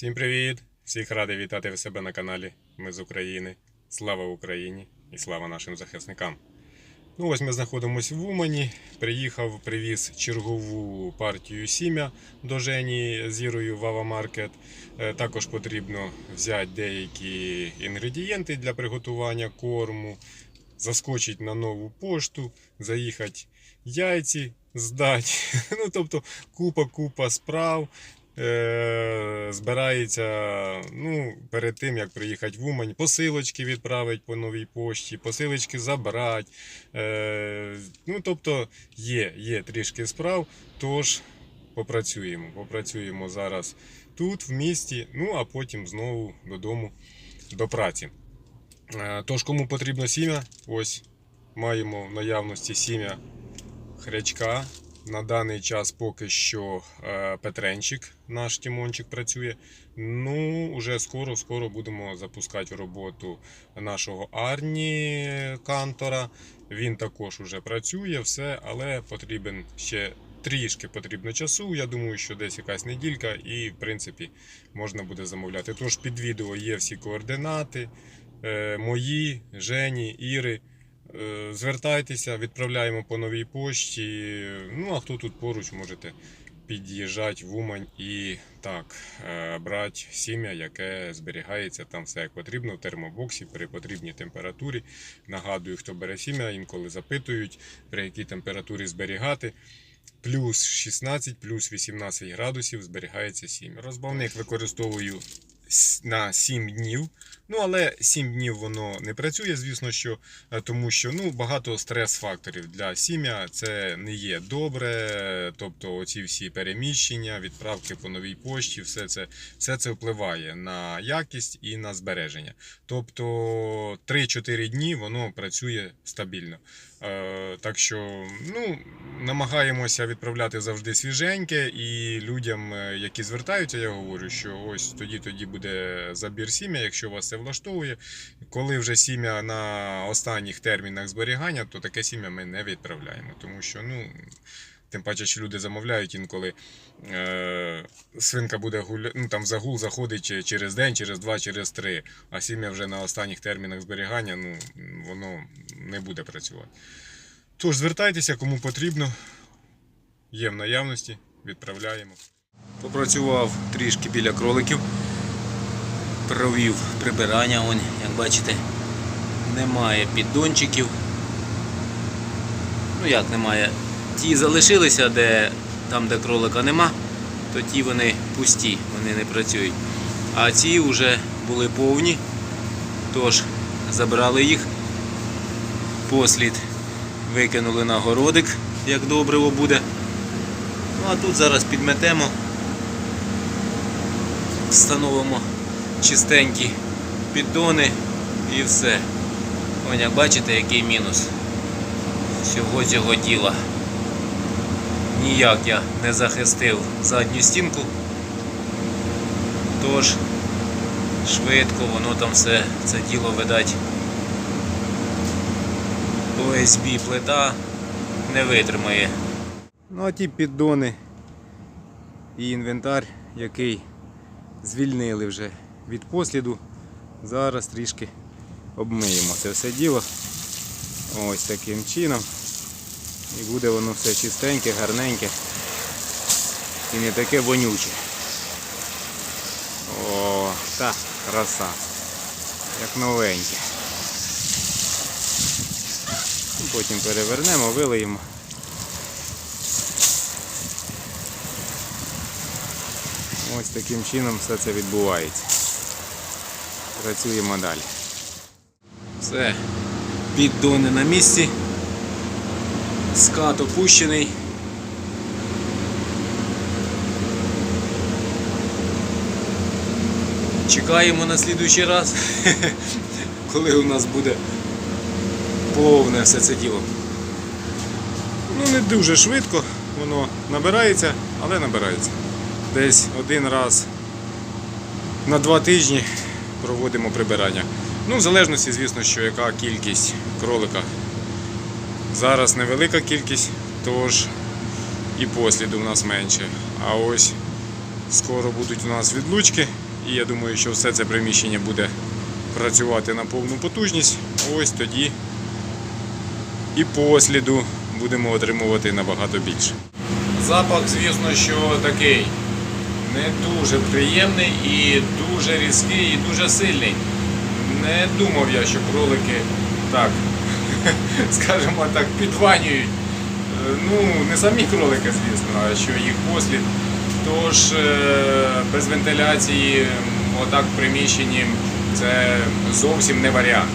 Всім привіт! Всіх радий вітати в себе на каналі. Ми з України. Слава Україні і слава нашим захисникам. Ну ось ми знаходимося в Умані. Приїхав, привіз чергову партію сім'я до Жені з Ірою в Ава Маркет. Е, Також потрібно взяти деякі інгредієнти для приготування корму, заскочити на нову пошту, заїхати яйці здати. Ну, тобто купа-купа справ. Е, збирається ну, перед тим, як приїхати в Умань, посилочки відправити по новій пошті, посилочки забрати. Е, ну, тобто є, є трішки справ, тож попрацюємо. Попрацюємо зараз тут, в місті, ну а потім знову додому до праці. Е, тож, кому потрібно сім'я, ось маємо в наявності сім'я хрячка. На даний час поки що е, Петренчик, наш Тімончик працює. Ну, уже скоро скоро будемо запускати роботу нашого Арні Кантора. Він також уже працює, все, але потрібен ще трішки потрібно часу. Я думаю, що десь якась неділька, і в принципі можна буде замовляти. Тож під відео є всі координати, е, мої, Жені, Іри. Е, Звертайтеся, відправляємо по новій пошті. Ну а хто тут поруч, можете під'їжджати в Умань і так е, брати сім'я, яке зберігається там все як потрібно в термобоксі при потрібній температурі. Нагадую, хто бере сім'я, інколи запитують, при якій температурі зберігати. Плюс 16, плюс 18 градусів зберігається сім'я. Розбавник використовую на 7 днів. Ну, але 7 днів воно не працює, звісно, що е, тому що ну, багато стрес-факторів для сім'я це не є добре. Тобто, оці всі переміщення, відправки по новій пошті, все це, все це впливає на якість і на збереження. Тобто 3-4 дні воно працює стабільно. Е, так що ну, намагаємося відправляти завжди свіженьке, і людям, е, які звертаються, я говорю, що ось тоді тоді буде забір сім'я, якщо вас це влаштовує. Коли вже сім'я на останніх термінах зберігання, то таке сім'я ми не відправляємо, тому що ну. Тим паче, що люди замовляють інколи е, свинка буде гуля... ну, там загул заходить через день, через два, через три, а сім'я вже на останніх термінах зберігання, ну, воно не буде працювати. Тож звертайтеся, кому потрібно. Є в наявності, відправляємо. Попрацював трішки біля кроликів, провів прибирання, Вон, як бачите, немає піддончиків. Ну як немає? Ті залишилися, де, там де кролика нема, то ті вони пусті, вони не працюють. А ці вже були повні, тож забрали їх, послід викинули на городик, як добриво буде. Ну а тут зараз підметемо, встановимо чистенькі піддони і все. Як бачите, який мінус всього цього діла. Ніяк я не захистив задню стінку, тож швидко воно там все це діло видать. OSB плита не витримає. Ну а ті піддони і інвентар, який звільнили вже від посліду, зараз трішки обмиємо це все діло. Ось таким чином. І буде воно все чистеньке, гарненьке і не таке вонюче. О, та краса. Як новеньке. Потім перевернемо, вилиємо. Ось таким чином все це відбувається. Працюємо далі. Все, піддони на місці. Скат опущений. Чекаємо на слідуючий раз, коли у нас буде повне все це діло. Ну, не дуже швидко, воно набирається, але набирається. Десь один раз на два тижні проводимо прибирання. Ну, в залежності, звісно, що яка кількість кролика. Зараз невелика кількість, тож і посліду в нас менше. А ось скоро будуть у нас відлучки, І я думаю, що все це приміщення буде працювати на повну потужність. Ось тоді і посліду будемо отримувати набагато більше. Запах, звісно, що такий не дуже приємний і дуже різкий, і дуже сильний. Не думав я, що кролики так, скажімо так, підванюють. Е, Ну, не самі кролики, звісно, а що їх послід. Тож е, без вентиляції, отак в приміщенні, це зовсім не варіант.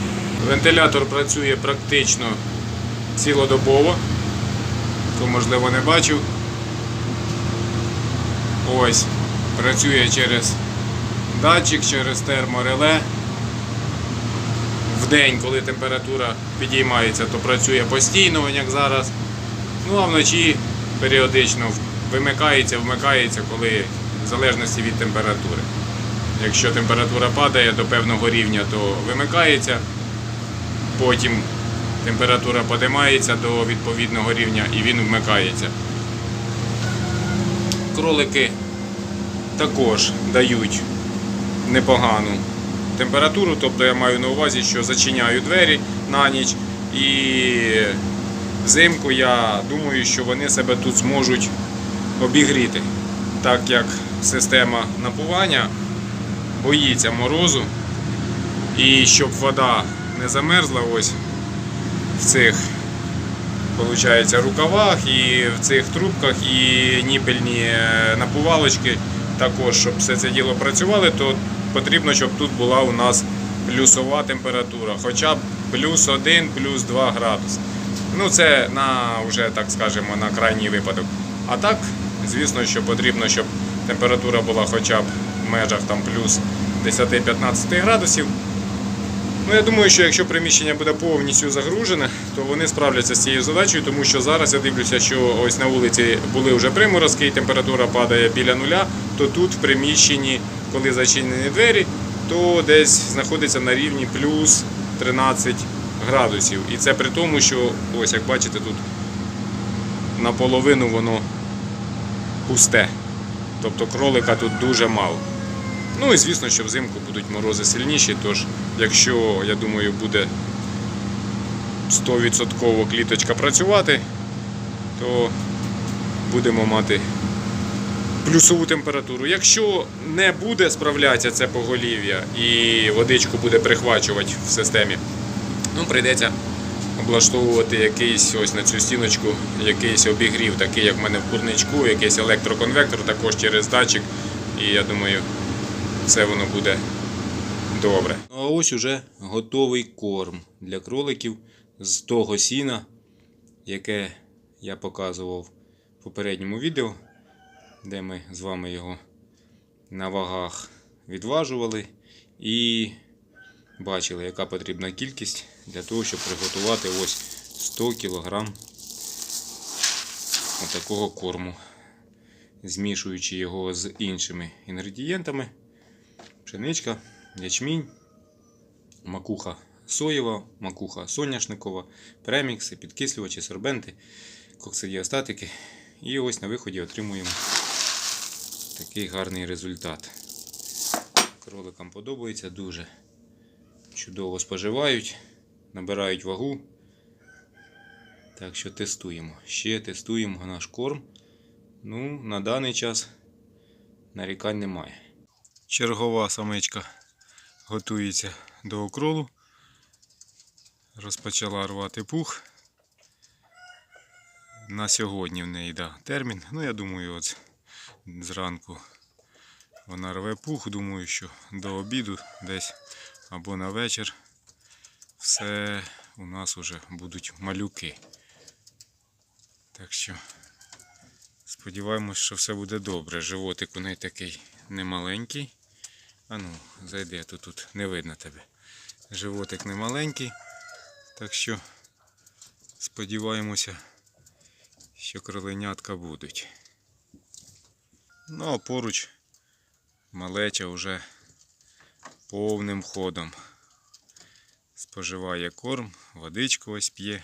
Вентилятор працює практично цілодобово. Хто можливо не бачив. Ось, працює через датчик, через термореле. В день, коли температура підіймається, то працює постійно, як зараз. Ну а вночі періодично вимикається, вмикається, коли в залежності від температури. Якщо температура падає до певного рівня, то вимикається. Потім температура подимається до відповідного рівня і він вмикається. Кролики також дають непогану температуру, тобто я маю на увазі, що зачиняю двері на ніч і взимку я думаю, що вони себе тут зможуть обігріти, так як система напування боїться морозу і щоб вода не замерзла ось в цих получається, рукавах і в цих трубках, і ніпельні е, напувалочки. Також, щоб все це діло працювало, то потрібно, щоб тут була у нас плюсова температура, хоча б плюс 1, плюс 2 градуси. Ну, це на вже так скажемо на крайній випадок. А так, звісно, що потрібно, щоб температура була хоча б в межах там плюс 10-15 градусів. Ну, я думаю, що якщо приміщення буде повністю загружене, то вони справляться з цією задачею, тому що зараз я дивлюся, що ось на вулиці були вже приморозки, і температура падає біля нуля, то тут в приміщенні, коли зачинені двері, то десь знаходиться на рівні плюс 13 градусів. І це при тому, що ось як бачите, тут наполовину воно пусте. Тобто кролика тут дуже мало. Ну і звісно, що взимку будуть морози сильніші, тож якщо, я думаю, буде 100% кліточка працювати, то будемо мати плюсову температуру. Якщо не буде справлятися це поголів'я і водичку буде прихвачувати в системі, ну прийдеться облаштовувати якийсь ось на цю стіночку якийсь обігрів, такий як в мене в курничку, якийсь електроконвектор також через датчик. І я думаю, все воно буде добре. Ну, а ось уже готовий корм для кроликів з того сіна, яке я показував в попередньому відео, де ми з вами його на вагах відважували і бачили, яка потрібна кількість для того, щоб приготувати ось 100 кг отакого корму, змішуючи його з іншими інгредієнтами пшеничка, ячмінь, макуха соєва, макуха соняшникова, премікси, підкислювачі, сорбенти, коксидіостатики. І ось на виході отримуємо такий гарний результат. Кроликам подобається дуже. Чудово споживають, набирають вагу. Так що тестуємо. Ще тестуємо наш корм. Ну, на даний час нарікань немає. Чергова самичка готується до окролу. Розпочала рвати пух. На сьогодні в неї да, термін. Ну, я думаю, от зранку вона рве пух. Думаю, що до обіду десь або на вечір все у нас вже будуть малюки. Так що сподіваємось, що все буде добре. Животик у неї такий немаленький. А ну, зайди, а то тут не видно тебе. Животик не маленький. Так що сподіваємося, що кроленятка будуть. Ну а поруч малеча вже повним ходом. Споживає корм, водичку ось п'є.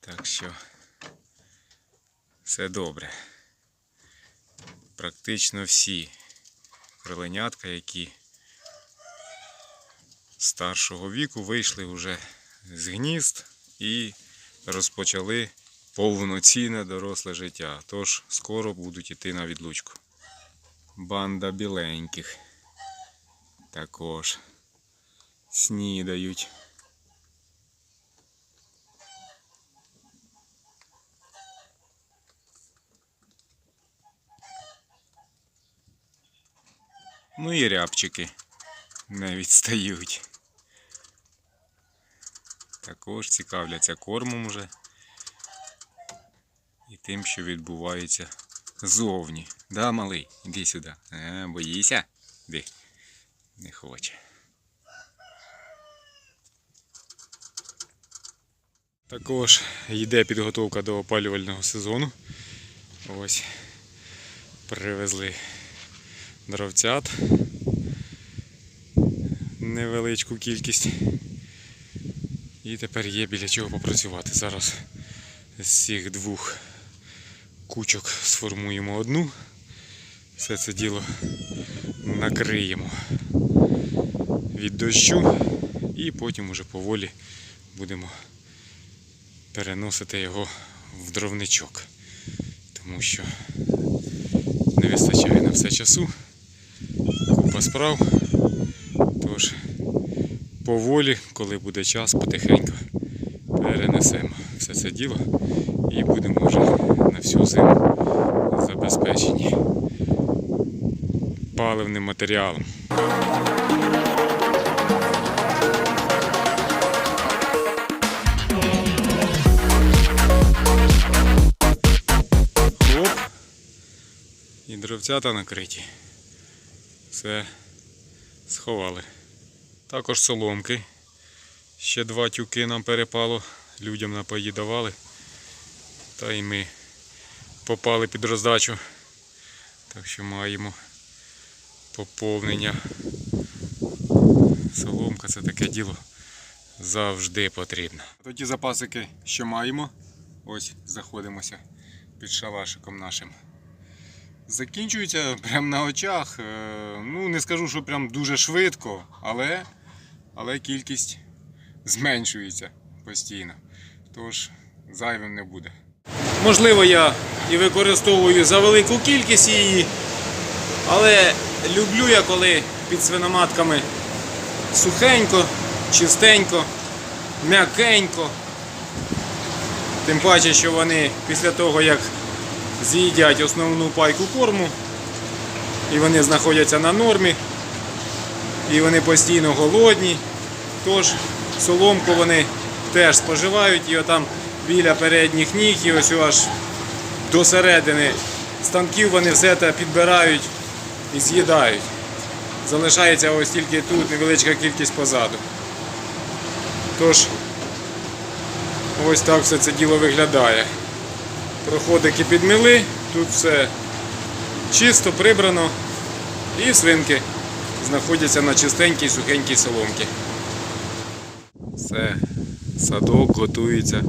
Так що все добре. Практично всі кроленятка, які старшого віку вийшли вже з гнізд і розпочали повноцінне доросле життя. Тож скоро будуть йти на відлучку. Банда біленьких також снідають. Ну і рябчики не відстають. Також цікавляться кормом вже і тим, що відбувається зовні. Да, малий, іди сюди. А, боїся? Іди. Не хоче. Також йде підготовка до опалювального сезону. Ось привезли дровцят. Невеличку кількість. І тепер є біля чого попрацювати. Зараз з цих двох кучок сформуємо одну. Все це діло накриємо від дощу і потім уже поволі будемо переносити його в дровничок. Тому що не вистачає на все часу, купа справ. Тож поволі, коли буде час, потихеньку перенесемо все це діло і будемо вже на всю зиму забезпечені паливним матеріалом. Хлоп. І дровцята накриті. Все сховали. Також соломки. Ще два тюки нам перепало, людям напої давали. Та й ми попали під роздачу. Так що маємо поповнення. Соломка це таке діло завжди потрібно. Тоді запасики, що маємо. Ось заходимося під шалашиком нашим. Закінчується прямо на очах. Е, Ну, не скажу, що прям дуже швидко, але, але кількість зменшується постійно. Тож зайвим не буде. Можливо, я і використовую за велику кількість її, але люблю я, коли під свиноматками сухенько, чистенько, м'якенько. Тим паче, що вони після того, як з'їдять основну пайку корму, і вони знаходяться на нормі, і вони постійно голодні. Тож соломку вони теж споживають і отам біля передніх ніг і ось аж до середини станків вони все це підбирають і з'їдають. Залишається ось тільки тут невеличка кількість позаду. Тож, ось так все це діло виглядає. Проходики підміли, тут все чисто, прибрано і свинки знаходяться на чистенькій сухенькій соломці. Все, садок готується